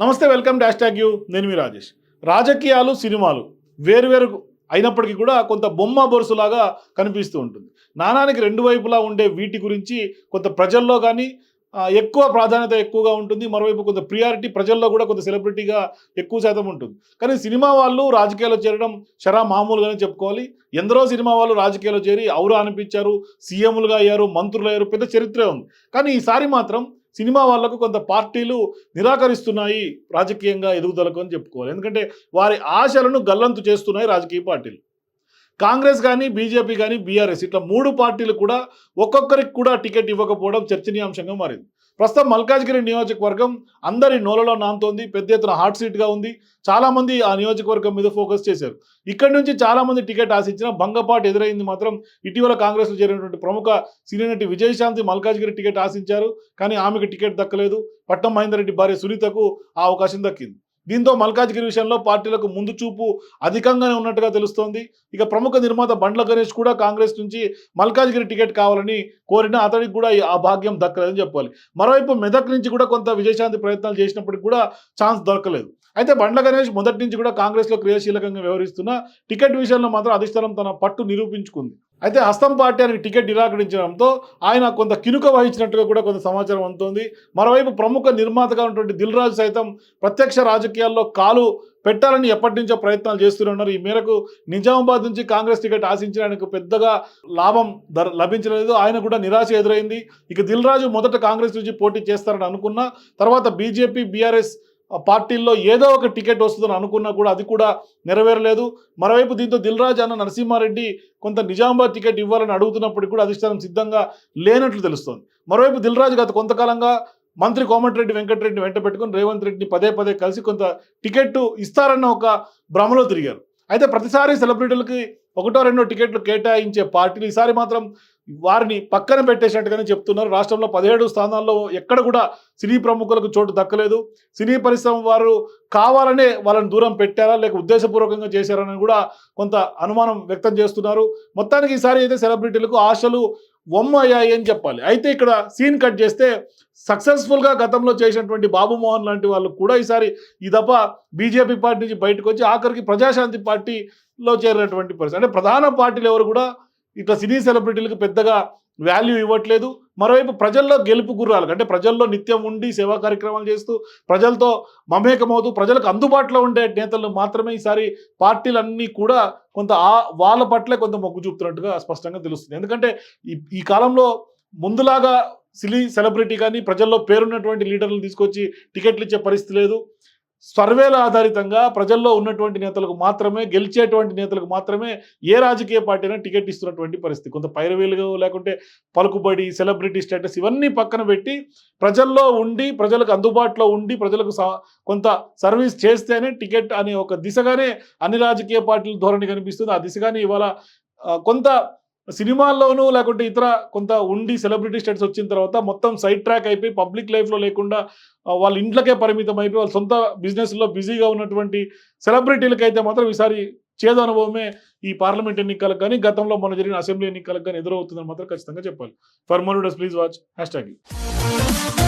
నమస్తే welcome dash tag you. నేను మీ రాజేష్. రాజకీయాలు సినిమాలు వేరువేరు అయినప్పటికీ కూడా కొంత బొమ్మ బొరుసులాగా కనిపిస్తూ ఉంటుంది. నాణానికి రెండు వైపులా ఉండే వీటి గురించి కొంత ప్రజల్లో కానీ ఎక్కువ ప్రాధాన్యత ఎక్కువగా ఉంటుంది. మరోవైపు కొంత ప్రియారిటీ ప్రజల్లో కూడా కొంత సెలబ్రిటీగా ఎక్కువ శాతం ఉంటుంది. కానీ సినిమా వాళ్ళు రాజకీయాల్లో చేరడం షరా మామూలుగానే చెప్పుకోవాలి. ఎందరో సినిమా వాళ్ళు రాజకీయాల్లో చేరి ఔరా అనిపించారు సీఎంలుగా అయ్యారు మంత్రులు అయ్యారు పెద్ద చరిత్రే ఉంది. కానీ ఈసారి మాత్రం సినిమా వాళ్ళకు కొంత పార్టీలు నిరాకరిస్తున్నాయి రాజకీయంగా ఎదుగుదలకు అని చెప్పుకోవాలి. ఎందుకంటే వారి ఆశలను గల్లంతు చేస్తున్నాయి రాజకీయ పార్టీలు. కాంగ్రెస్ కానీ బీజేపీ కానీ బీఆర్ఎస్ ఇట్లా మూడు పార్టీలు కూడా ఒక్కొక్కరికి కూడా టికెట్ ఇవ్వకపోవడం చర్చనీయాంశంగా మారింది. ప్రస్తుతం మల్కాజ్గిరి నియోజకవర్గం అందరి నోలలో నాంతోంది పెద్ద ఎత్తున హాట్ సీట్గా ఉంది. చాలామంది ఆ నియోజకవర్గం మీద ఫోకస్ చేశారు. ఇక్కడి నుంచి చాలామంది టికెట్ ఆశించిన భంగపాటు ఎదురైంది మాత్రం ఇటీవల కాంగ్రెస్లో చేరినటువంటి ప్రముఖ సీనియర్ నటి విజయశాంతి మల్కాజ్గిరి టికెట్ ఆశించారు. కానీ ఆమెకు టికెట్ దక్కలేదు. పట్నం మహేందర్ రెడ్డి భార్య సునీతకు ఆ అవకాశం దక్కింది. దీంతో మల్కాజ్గిరి విషయంలో పార్టీలకు ముందు చూపు అధికంగానే ఉన్నట్టుగా తెలుస్తోంది. ఇక ప్రముఖ నిర్మాత బండ్ల గణేష్ కూడా కాంగ్రెస్ నుంచి మల్కాజ్గిరి టికెట్ కావాలని కోరినా అతడికి కూడా ఆ భాగ్యం దక్కలేదని చెప్పాలి. మరోవైపు మెదక్ నుంచి కూడా కొంత విజయశాంతి ప్రయత్నాలు చేసినప్పటికి కూడా ఛాన్స్ దొరకలేదు. అయితే బండ్ల గణేష్ మొదటి నుంచి కూడా కాంగ్రెస్లో క్రియాశీలకంగా వ్యవహరిస్తున్న టికెట్ విషయంలో మాత్రం అధిష్టానం తన పట్టు నిరూపించుకుంది. అయితే హస్తం పార్టీ ఆయనకి టికెట్ నిరాకరించడంతో ఆయన కొంత కినుక వహించినట్టుగా కూడా కొంత సమాచారం అందుతోంది. మరోవైపు ప్రముఖ నిర్మాతగా ఉన్నటువంటి దిల్ రాజు సైతం ప్రత్యక్ష రాజకీయాల్లో కాలు పెట్టాలని ఎప్పటి నుంచో ప్రయత్నాలు చేస్తున్నారు ఈ మేరకు నిజామాబాద్ నుంచి కాంగ్రెస్ టికెట్ ఆశించిన ఆయనకు పెద్దగా లాభం ధర లభించలేదు. ఆయన కూడా నిరాశ ఎదురైంది. ఇక దిల్ రాజు మొదట కాంగ్రెస్ నుంచి పోటీ చేస్తారని అనుకున్నా తర్వాత బీజేపీ బీఆర్ఎస్ పార్టీల్లో ఏదో ఒక టికెట్ వస్తుందని అనుకున్నా కూడా అది కూడా నెరవేరలేదు. మరోవైపు దీంతో దిల్రాజ్ అన్న నరసింహారెడ్డి కొంత నిజామాబాద్ టికెట్ ఇవ్వాలని అడుగుతున్నప్పటికీ కూడా అధిష్టానం సిద్ధంగా లేనట్లు తెలుస్తోంది. మరోవైపు దిల్ రాజు గత కొంతకాలంగా మంత్రి కోమటిరెడ్డి వెంకటరెడ్డిని వెంట పెట్టుకుని రేవంత్ రెడ్డిని పదే పదే కలిసి కొంత టికెట్ ఇస్తారన్న ఒక భ్రమలో తిరిగారు. అయితే ప్రతిసారి సెలబ్రిటీలకి ఒకటో రెండో టికెట్లు కేటాయించే పార్టీలు ఈసారి మాత్రం వారిని పక్కన పెట్టేసినట్టుగానే చెప్తున్నారు. రాష్ట్రంలో పదిహేడు స్థానాల్లో ఎక్కడ కూడా సినీ ప్రముఖులకు చోటు దక్కలేదు. సినీ పరిశ్రమ వారు కావాలనే వాళ్ళని దూరం పెట్టారా లేక ఉద్దేశపూర్వకంగా చేశారని కూడా కొంత అనుమానం వ్యక్తం చేస్తున్నారు. మొత్తానికి ఈసారి అయితే సెలబ్రిటీలకు ఆశలు వమ్మ అయ్యాయి అని చెప్పాలి. అయితే ఇక్కడ సీన్ కట్ చేస్తే సక్సెస్ఫుల్గా గతంలో చేసినటువంటి బాబు మోహన్ లాంటి వాళ్ళు కూడా ఈసారి ఈ దఫ బీజేపీ పార్టీ నుంచి బయటకు వచ్చి ఆఖరికి ప్రజాశాంతి పార్టీలో చేరినటువంటి పరిస్థితి. అంటే ప్రధాన పార్టీలు ఎవరు కూడా ఇట్లా సినీ సెలబ్రిటీలకు పెద్దగా వాల్యూ ఇవ్వట్లేదు. మరోవైపు ప్రజల్లో గెలుపు గుర్రాలు అంటే ప్రజల్లో నిత్యం ఉండి సేవా కార్యక్రమాలు చేస్తూ ప్రజలతో మమేకమవుతూ ప్రజలకు అందుబాటులో ఉండే నేతలు మాత్రమే ఈసారి పార్టీలన్నీ కూడా కొంత ఆ వాళ్ళ పట్లే కొంత మొగ్గు చూపుతున్నట్టుగా స్పష్టంగా తెలుస్తుంది. ఎందుకంటే ఈ ఈ కాలంలో ముందులాగా సినీ సెలబ్రిటీ కానీ ప్రజల్లో పేరున్నటువంటి లీడర్లు తీసుకొచ్చి టికెట్లు ఇచ్చే పరిస్థితి లేదు. సర్వేల ఆధారితంగా ప్రజల్లో ఉన్నటువంటి నేతలకు మాత్రమే గెలిచేటువంటి నేతలకు మాత్రమే ఏ రాజకీయ పార్టీ అయినా టికెట్ ఇస్తున్నటువంటి పరిస్థితి. కొంత పైరవేలుగా లేకుంటే పలుకుబడి సెలబ్రిటీ స్టేటస్ ఇవన్నీ పక్కన పెట్టి ప్రజల్లో ఉండి ప్రజలకు అందుబాటులో ఉండి ప్రజలకు కొంత సర్వీస్ చేస్తేనే టికెట్ అనే ఒక దిశగానే అన్ని రాజకీయ పార్టీల ధోరణి కనిపిస్తుంది. ఆ దిశగానే ఇవాళ కొంత సినిమాల్లోనూ లేకుంటే ఇతర కొంత ఉండి సెలబ్రిటీ స్టేట్స్ వచ్చిన తర్వాత మొత్తం సైడ్ ట్రాక్ అయిపోయి పబ్లిక్ లైఫ్లో లేకుండా వాళ్ళ ఇంట్లకే పరిమితం అయిపోయి వాళ్ళ సొంత బిజినెస్లో బిజీగా ఉన్నటువంటి సెలబ్రిటీలకైతే మాత్రం ఈసారి చేదు అనుభవమే ఈ పార్లమెంట్ ఎన్నికలకు కానీ గతంలో మొన్న జరిగిన అసెంబ్లీ ఎన్నికలకు కానీ ఎదురవుతుందని మాత్రం ఖచ్చితంగా చెప్పాలి. For more please watch hashtag